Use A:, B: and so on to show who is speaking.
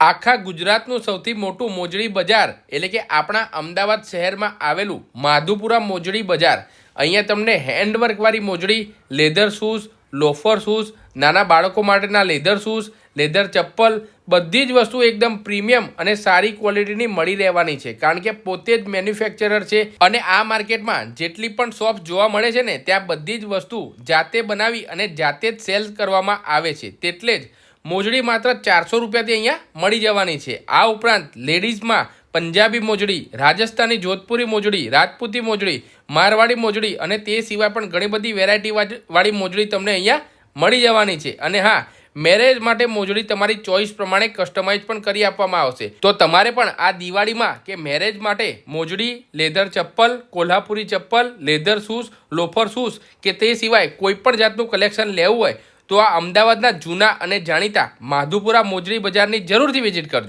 A: આખા ગુજરાતનું સૌથી મોટું મોજડી બજાર એટલે કે આપણા અમદાવાદ શહેરમાં આવેલું માધુપુરા મોજડી બજાર. અહીંયા તમને હેન્ડવર્કવાળી મોજડી, લેધર શૂઝ, લોફર શૂઝ, નાના બાળકો માટેના લેધર શૂઝ, લેધર ચપ્પલ, બધી જ વસ્તુ એકદમ પ્રીમિયમ અને સારી ક્વોલિટીની મળી રહેવાની છે. કારણ કે પોતે જ મેન્યુફેક્ચરર છે અને આ માર્કેટમાં જેટલી પણ શોપ જોવા મળે છે ને, ત્યાં બધી જ વસ્તુ જાતે બનાવી અને જાતે જ સેલ્સ કરવામાં આવે છે. તેટલે જ. મોજડી માત્ર ચારસો રૂપિયાથી અહીંયા મળી જવાની છે. આ ઉપરાંત લેડીઝમાં પંજાબી મોજડી, રાજસ્થાની જોધપુરી મોજડી, રાજપૂતી મોજડી, મારવાડી મોજડી અને તે સિવાય પણ ઘણી બધી વેરાયટી વાળી મોજડી તમને અહીંયા મળી જવાની છે. અને હા મેરેજ માટે મોજડી તમારી ચોઈસ પ્રમાણે કસ્ટમાઇઝ પણ કરી આપવામાં આવશે. તો તમારે પણ આ દિવાળીમાં કે મેરેજ માટે મોજડી લેધર ચપ્પલ, કોલ્હાપુરી ચપ્પલ લેધર શૂઝ લોફર શૂઝ કે તે સિવાય કોઈ પણ જાતનું કલેક્શન લેવું હોય તો આ અમદાવાદના જૂના અને જાણીતા માધુપુરા મોજરી બજારની જરૂરથી વિઝિટ કરજો.